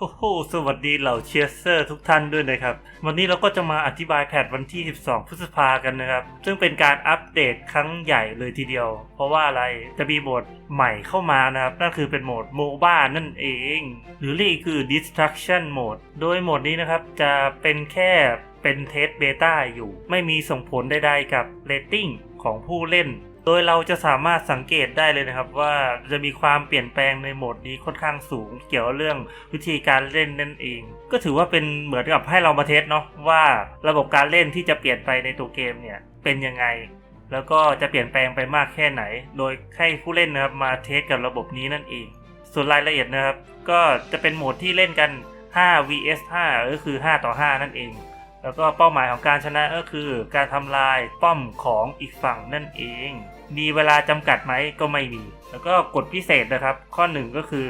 โอ้โห สวัสดีเหล่าเชียร์เซอร์ทุกท่านด้วยนะครับ วันนี้เราก็จะมาอธิบายแพทวันที่ 12 พฤษภากันนะครับ ซึ่งเป็นการอัปเดตครั้งใหญ่เลยทีเดียว เพราะว่าอะไร จะมีโหมดใหม่เข้ามานะครับ นั่นคือเป็นโหมดโมบ้านั่นเอง หรือเรียกอีกคือ Destruction Mode โดยโหมดนี้นะครับ จะเป็นแค่เป็นเทสเบต้าอยู่ ไม่มีส่งผลใดๆกับเรตติ้งของผู้เล่น โดยเราจะสามารถสังเกตได้เลยนะครับว่าจะมีความเปลี่ยนแปลงในโหมดนี้ค่อนข้างสูง เกี่ยวกับเรื่องวิธีการเล่นนั่นเอง ก็ถือว่าเป็นเหมือนกับให้เรามาเทสเนาะว่าระบบการเล่นที่จะเปลี่ยนไปในตัวเกมเนี่ยเป็นยังไง แล้วก็จะเปลี่ยนแปลงไปมากแค่ไหน โดยให้ผู้เล่นนะครับมาเทสกับระบบนี้นั่นเอง ส่วนรายละเอียดนะครับก็จะเป็นโหมดที่เล่นกัน 5 vs 5ก็คือ 5 ต่อ 5 นั่นเอง แล้วก็เป้าหมายของการชนะก็คือ การทำลายป้อมของอีกฝั่งนั่นเอง มีเวลาจำกัดไหมก็ไม่มี แล้วก็กฎพิเศษนะครับ ข้อหนึ่งก็คือ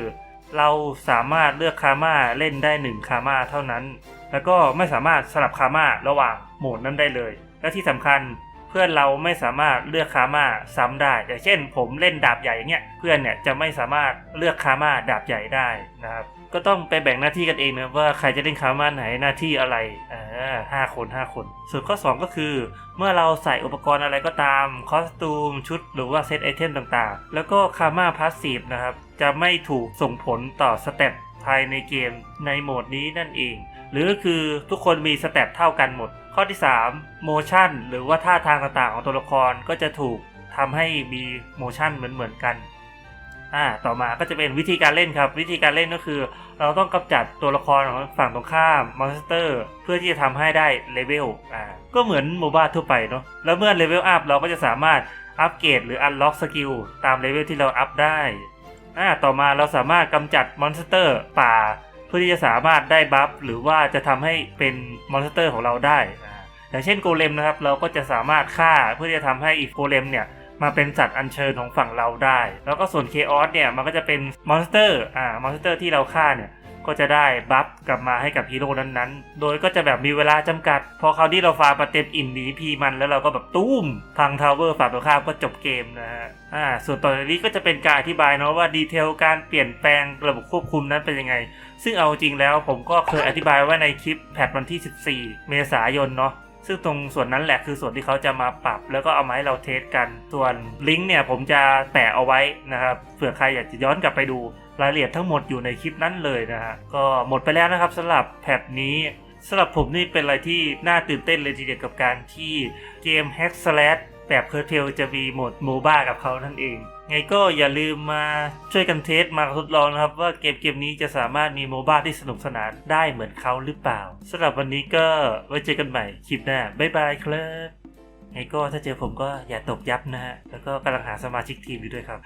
เราสามารถเลือกคาม่าเล่นได้1คาม่าเท่านั้น แล้วก็ไม่สามารถสลับคาม่าระหว่างโหมดนั้นได้เลย และที่สำคัญ พื่อนเราไม่สามารถเลือกคาม่าซ้ำได้ อย่างเช่น ผมเล่นดาบใหญ่อย่างเงี้ยเพื่อนเนี่ยจะไม่สามารถเลือกคาม่าดาบใหญ่ได้นะครับก็ต้องไปแบ่งหน้าที่กันเองนะว่าใครจะเล่นคาม่าไหนหน้าที่อะไรอ่าห้าคนห้าคน ส่วนข้อ 2 ก็คือ เมื่อเราใส่อุปกรณ์อะไรก็ตาม คอสตูมชุดหรือว่าเซตไอเทมต่างๆ แล้วก็คาม่าพาสซีฟนะครับ จะไม่ถูกส่งผลต่อสเตตภายในเกมในโหมดนี้นั่นเอง หรือก็คือทุกคนมีสเตตเท่ากันหมด ข้อที่ 3 โมชั่น หรือว่าท่าทางต่างๆของตัวละครก็จะถูกทำให้มีโมชั่นเหมือนๆกันอ่าต่อมาก็จะเป็นวิธีการเล่นครับ วิธีการเล่นก็คือ เราต้องกำจัดตัวละครของฝั่งตรงข้ามมอนสเตอร์เพื่อที่จะทำให้ได้เลเวลอ่าก็เหมือนโมบ้าทั่วไปเนาะแล้วเมื่อเลเวลอัพเราก็จะสามารถอัปเกรดหรืออันล็อกสกิลตามเลเวลที่เราอัพได้ อ่าต่อมาเราสามารถกำจัดมอนสเตอร์ป่า เพื่อที่จะสามารถได้บัฟหรือว่าจะทำให้เป็นมอนสเตอร์ของเราได้อ่าอย่างเช่นโกเลมนะครับ เราก็จะสามารถฆ่าเพื่อที่จะทำให้อีกโกเลมเนี่ยมาเป็นสัตว์อัญเชิญของฝั่งเราได้ แล้วก็ส่วนเคออสเนี่ยมันก็จะเป็นมอนสเตอร์อ่ามอนสเตอร์ที่เราฆ่าเนี่ย ก็จะได้บัฟกลับมาให้กับฮีโร่นั้นๆ โดยก็จะแบบมีเวลาจำกัด พอคราวนี้เราฟาร์มมาเต็มอิ่มหนีพีมันแล้วเราก็แบบตุ้ม พังทาวเวอร์ฝั่งตรงข้ามก็จบเกมนะฮะอ่าส่วนต่อจากนี้ก็จะเป็นการอธิบายเนาะว่าดีเทลการเปลี่ยนแปลงระบบควบคุมนั้นเป็นยังไง ซึ่งเอาจริงแล้วผมก็เคยอธิบายไว้ในคลิปแพทวันที่ 14 เมษายนเนาะ ซึ่งตรงส่วนนั้นแหละคือส่วนที่เขาจะมาปรับ แล้วก็เอามาให้เราเทสกัน ส่วนลิงก์เนี่ยผมจะแปะเอาไว้นะครับเผื่อใครอยากจะย้อนกลับไปดูรายละเอียดทั้งหมดอยู่ในคลิปนั้นเลยนะฮะก็หมดไปแล้วนะครับสำหรับแพทนี้สำหรับผมนี่เป็นอะไรที่น่าตื่นเต้นเลยทีเดียวกับการที่เกม Hack Slash แบบเคอร์เทลจะมีโหมดโมบ้ากับเขานั่นเอง ไงก็อย่าลืมมาช่วยกันเทสมาทดลองนะครับ ว่าเกมเกมนี้จะสามารถมีโมบ้าที่สนุกสนานได้เหมือนเขาหรือเปล่าสำหรับวันนี้ก็ไว้เจอกันใหม่คลิปหน้าบ๊ายบายครับไงก็ถ้าเจอผมก็อย่าตกยับนะฮะ แล้วก็กำลังหาสมาชิกทีมอยู่ด้วยครับ